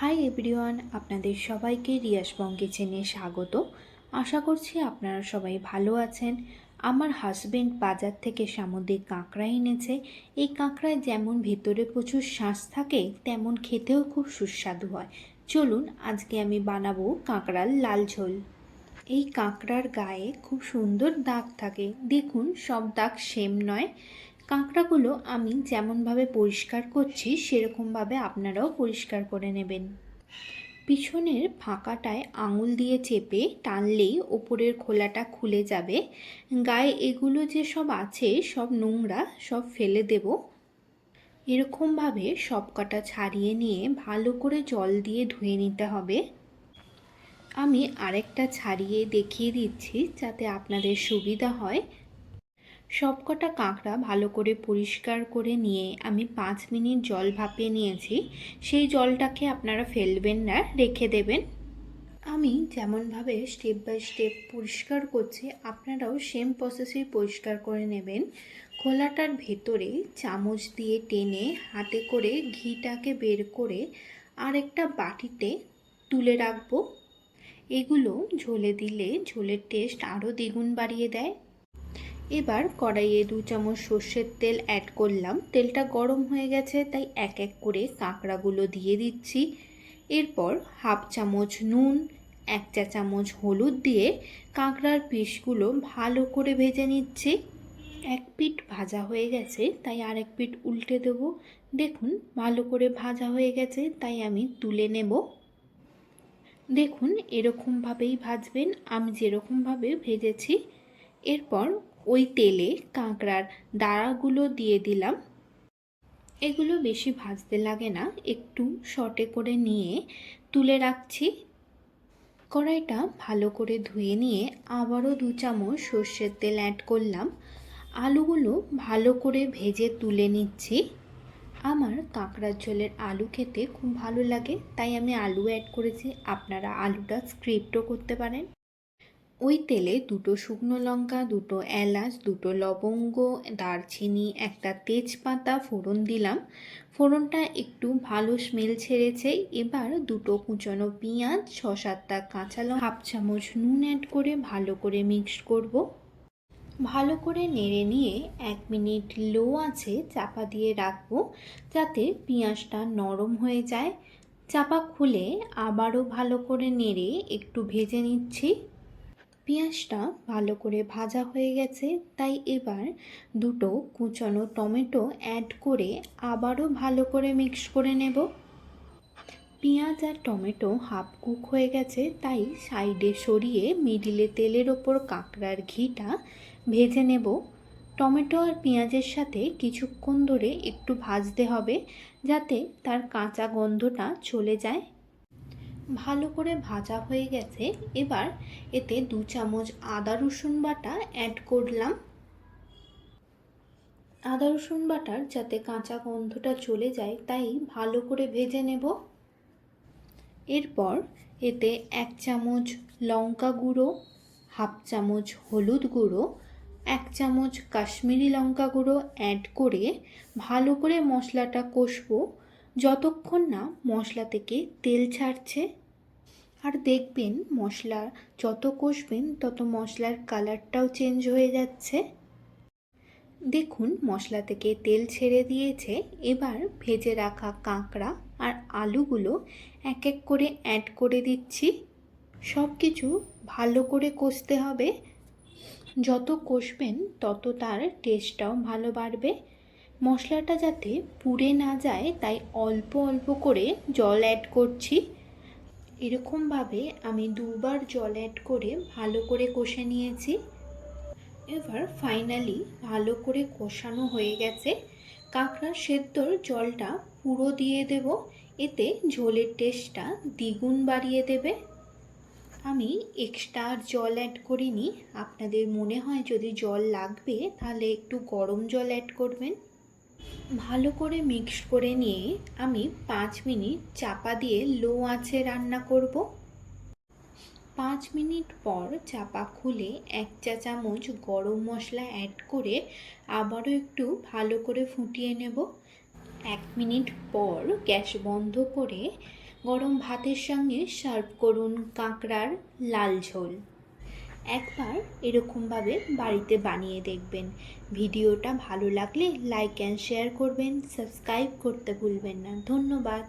Hi everyone, আপনাদের সবাইকে রিয়াস বং কিচেনে স্বাগত। আশা করছি আপনারা সবাই ভালো আছেন। আমার হাজবেন্ড বাজার থেকে সামুদ্রিক কাঁকড়া এনেছে। এই কাঁকড়ায় যেমন ভেতরে প্রচুর শ্বাস থাকে, তেমন খেতেও খুব সুস্বাদু হয়। চলুন, আজকে আমি বানাবো কাঁকড়ার লাল ঝোল। এই কাঁকড়ার গায়ে খুব সুন্দর দাগ থাকে। দেখুন, সব দাগ সেম নয়। কাঁকড়াগুলো আমি যেমনভাবে পরিষ্কার করছি, সেরকমভাবে আপনারাও পরিষ্কার করে নেবেন। পিছনের ফাঁকাটায় আঙুল দিয়ে চেপে টানলেই ওপরের খোলাটা খুলে যাবে। গায়ে এগুলো যে সব আছে, সব নোংরা, সব ফেলে দেব। এরকমভাবে সব কটা ছাড়িয়ে নিয়ে ভালো করে জল দিয়ে ধুয়ে নিতে হবে। আমি আরেকটা ছাড়িয়ে দেখিয়ে দিচ্ছি যাতে আপনাদের সুবিধা হয়। সবকটা কাঁকড়া ভালো করে পরিষ্কার করে নিয়ে আমি পাঁচ মিনিট জল ভাপিয়ে নিয়েছি। সেই জলটাকে আপনারা ফেলবেন না, রেখে দেবেন। আমি যেমনভাবে স্টেপ বাই স্টেপ পরিষ্কার করছি, আপনারাও সেম প্রসেসেই পরিষ্কার করে নেবেন। খোলাটার ভেতরে চামচ দিয়ে টেনে হাতে করে ঘিটাকে বের করে আরেকটা বাটিতে তুলে রাখব। এগুলো ঝোলে দিলে ঝোলের টেস্ট আরও দ্বিগুণ বাড়িয়ে দেয়। এবার কড়াইয়ে দু চামচ সর্ষের তেল অ্যাড করলাম। তেলটা গরম হয়ে গেছে, তাই এক এক করে কাঁকড়াগুলো দিয়ে দিচ্ছি। এরপর হাফ চামচ নুন, এক চা চামচ হলুদ দিয়ে কাঁকড়ার পিসগুলো ভালো করে ভেজে নিচ্ছি। এক পিঠ ভাজা হয়ে গেছে, তাই আরেক পিঠ উল্টে দেবো। দেখুন, ভালো করে ভাজা হয়ে গেছে, তাই আমি তুলে নেব। দেখুন, এরকমভাবেই ভাজবেন, আমি যেরকমভাবে ভেজেছি। এরপর ওই তেলে কাঁকড়ার দাঁড়াগুলো দিয়ে দিলাম। এগুলো বেশি ভাজতে লাগে না, একটু শর্টে করে নিয়ে তুলে রাখছি। কড়াইটা ভালো করে ধুয়ে নিয়ে আবারও দু চামচ সর্ষের তেল অ্যাড করলাম। আলুগুলো ভালো করে ভেজে তুলে নিচ্ছি। আমার কাঁকড়ার ঝোলের আলু খেতে খুব ভালো লাগে, তাই আমি আলু অ্যাড করেছি। আপনারা আলুটা স্ক্রিপ্টও করতে পারেন। ওই তেলে দুটো শুকনো লঙ্কা, দুটো এলাচ, দুটো লবঙ্গ, দারচিনি, একটা তেজপাতা ফোড়ন দিলাম। ফোড়নটা একটু ভালো স্মেল ছেড়েছে। এবার দুটো কুচনো পেঁয়াজ ছ সাতটা কাঁচা লঙ্কা, হাফ চামচ নুন অ্যাড করে ভালো করে মিক্স করব। ভালো করে নেড়ে নিয়ে এক মিনিট লো আছে চাপা দিয়ে রাখব যাতে পেঁয়াজটা নরম হয়ে যায়। চাপা খুলে আবারও ভালো করে নেড়ে একটু ভেজে নিচ্ছি। পেঁয়াজটা ভালো করে ভাজা হয়ে গেছে, তাই এবার দুটো কুচানো টমেটো অ্যাড করে আবারও ভালো করে মিক্স করে নেব। পেঁয়াজ আর টমেটো হাফ কুক হয়ে গেছে, তাই সাইডে সরিয়ে মিডিলে তেলের ওপর কাঁকড়ার ঘিটা ভেজে নেব। টমেটো আর পেঁয়াজের সাথে কিছুক্ষণ ধরে একটু ভাজতে হবে, যাতে তার কাঁচা গন্ধটা চলে যায়। ভালো করে ভাজা হয়ে গেছে। এবার এতে দু চামচ আদা, রসুন বাটা অ্যাড করলাম। আদা, রসুন বাটার যাতে কাঁচা গন্ধটা চলে যায়, তাই ভালো করে ভেজে নেব। এরপর এতে এক চামচ লঙ্কা গুঁড়ো, হাফ চামচ হলুদ গুঁড়ো, এক চামচ কাশ্মীরি লঙ্কা গুঁড়ো অ্যাড করে ভালো করে মশলাটা কষবো। যতক্ষণ না মশলা থেকে তেল ছাড়ছে, আর দেখবেন মশলা যত কষবেন, তত মশলার কালারটাও চেঞ্জ হয়ে যাচ্ছে। দেখুন, মশলা থেকে তেল ছেড়ে দিয়েছে। এবার ভেজে রাখা কাঁকড়া আর আলুগুলো এক এক করে অ্যাড করে দিচ্ছি। সব কিছু ভালো করে কষতে হবে। যত কষবেন, তত তার টেস্টটাও ভালো বাড়বে। মশলাটা যাতে পুড়ে না যায়, তাই অল্প অল্প করে জল অ্যাড করছি। এরকমভাবে আমি দুবার জল অ্যাড করে ভালো করে কষে নিয়েছি। এবার ফাইনালি ভালো করে কষানো হয়ে গেছে। কাঁকড়া সেদ্ধর জলটা পুরো দিয়ে দেব। এতে ঝোলের টেস্টটা দ্বিগুণ বাড়িয়ে দেবে। আমি এক্সট্রা জল অ্যাড করিনি। আপনাদের মনে হয় যদি জল লাগবে, তাহলে একটু গরম জল অ্যাড করবেন। ভালো করে মিক্স করে নিয়ে আমি পাঁচ মিনিট চাপা দিয়ে লো আঁচে রান্না করব। পাঁচ মিনিট পর চাপা খুলে এক চা চামচ গরম মশলা অ্যাড করে আবারও একটু ভালো করে ফুটিয়ে নেব। এক মিনিট পর গ্যাস বন্ধ করে গরম ভাতের সঙ্গে সার্ভ করুন কাঁকড়ার লাল ঝোল। একবার এরকমভাবে বাড়িতে বানিয়ে দেখবেন। ভিডিওটা ভালো লাগলে লাইক অ্যান্ড শেয়ার করবেন সাবস্ক্রাইব করতে ভুলবেন না। ধন্যবাদ।